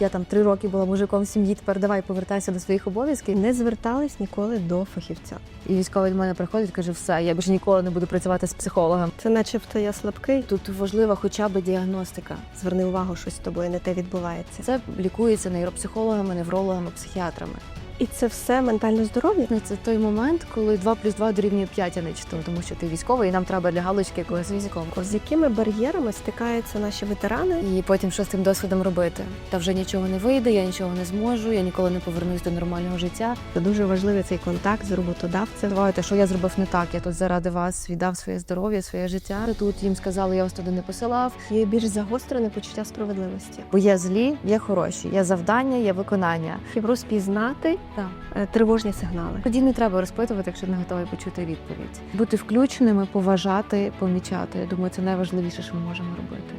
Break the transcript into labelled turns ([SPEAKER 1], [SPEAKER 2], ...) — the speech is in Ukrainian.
[SPEAKER 1] Я там три роки була мужиком в сім'ї. Тепер давай повертайся до своїх обов'язків.
[SPEAKER 2] Не звертались ніколи до фахівця.
[SPEAKER 1] І військовий до мене приходить, каже: все, я більше ніколи не буду працювати з психологом.
[SPEAKER 2] Це начебто я слабкий.
[SPEAKER 1] Тут важлива хоча б діагностика.
[SPEAKER 2] Зверни увагу, щось з тобою не те відбувається.
[SPEAKER 1] Це лікується нейропсихологами, неврологами, психіатрами.
[SPEAKER 2] І це все ментальне здоров'я.
[SPEAKER 1] Ну, Це той момент, коли 2 плюс 2 дорівнює 5, а не 4, тому що ти військовий, і нам треба для галочки якогось військового.
[SPEAKER 2] З якими бар'єрами стикаються наші ветерани?
[SPEAKER 1] І потім що з цим досвідом робити? Та вже нічого не вийде, я нічого не зможу, я ніколи не повернусь до нормального життя.
[SPEAKER 2] Це дуже важливий цей контакт з роботодавцем.
[SPEAKER 1] Давайте, що я зробив не так. Я тут заради вас віддав своє здоров'я, своє життя. Тут їм сказали, я вас туди не посилав.
[SPEAKER 2] Є більш загострене почуття справедливості.
[SPEAKER 1] Бо є злі, є хороші, є завдання, є виконання.
[SPEAKER 2] І розпізнати
[SPEAKER 1] Так.
[SPEAKER 2] е, тривожні сигнали.
[SPEAKER 1] Тоді не треба розпитувати, якщо не готовий почути відповідь. Бути включеними, поважати, помічати. Я думаю, це найважливіше, що ми можемо робити.